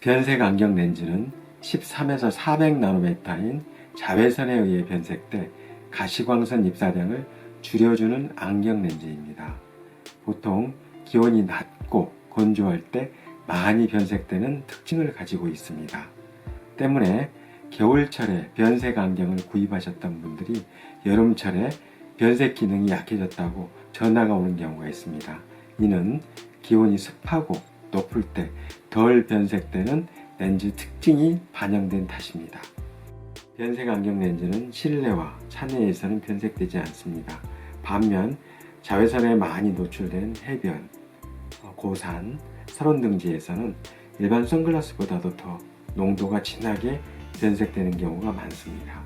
변색 안경 렌즈는 13에서 400 나노메타인 자외선에 의해 변색돼 가시광선 입사량을 줄여주는 안경 렌즈입니다. 보통 기온이 낮고 건조할 때 많이 변색되는 특징을 가지고 있습니다. 때문에 겨울철에 변색 안경을 구입하셨던 분들이 여름철에 변색 기능이 약해졌다고 전화가 오는 경우가 있습니다. 이는 기온이 습하고 높을 때 덜 변색되는 렌즈 특징이 반영된 탓입니다. 변색 안경 렌즈는 실내와 차내에서는 변색되지 않습니다. 반면 자외선에 많이 노출된 해변, 어, 고산, 설원 등지에서는 일반 선글라스보다도 더 농도가 진하게 변색되는 경우가 많습니다.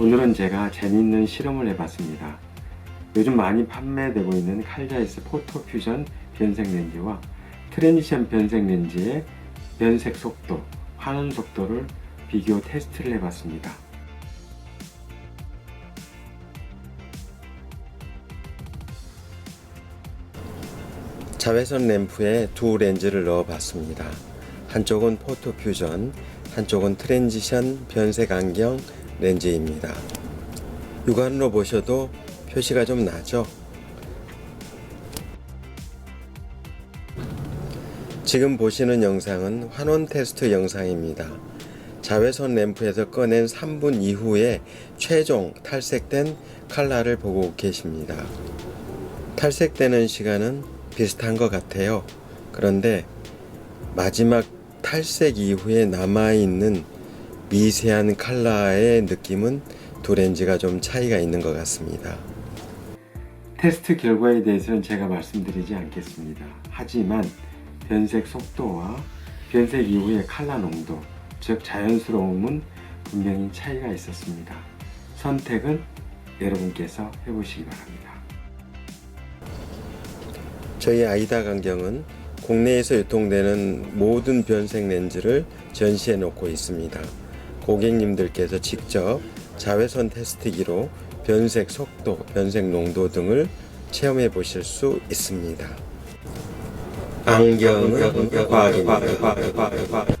오늘은 제가 재미있는 실험을 해봤습니다. 요즘 많이 판매되고 있는 칼자이스 포토 퓨전 변색 렌즈와 트랜지션 변색 렌즈의 변색 속도, 환원 속도를 비교 테스트를 해봤습니다. 자외선 램프에 두 렌즈를 넣어 봤습니다. 한쪽은 포토 퓨전, 한쪽은 트랜지션 변색 안경 렌즈입니다. 육안으로 보셔도 표시가 좀 나죠? 지금 보시는 영상은 환원 테스트 영상입니다. 자외선 램프에서 꺼낸 3분 이후에 최종 탈색된 칼라를 보고 계십니다. 탈색되는 시간은 비슷한 것 같아요. 그런데 마지막 탈색 이후에 남아있는 미세한 칼라의 느낌은 두 렌즈가 좀 차이가 있는 것 같습니다. 테스트 결과에 대해서는 제가 말씀드리지 않겠습니다. 하지만 변색 속도와 변색 이후의 칼라 농도, 즉 자연스러움은 분명히 차이가 있었습니다. 선택은 여러분께서 해보시기 바랍니다. 저희 아이다 강경은 국내에서 유통되는 모든 변색 렌즈를 전시해 놓고 있습니다. 고객님들께서 직접 자외선 테스트기로 변색 속도, 변색 농도 등을 체험해 보실 수 있습니다. 안경은 과학입니다.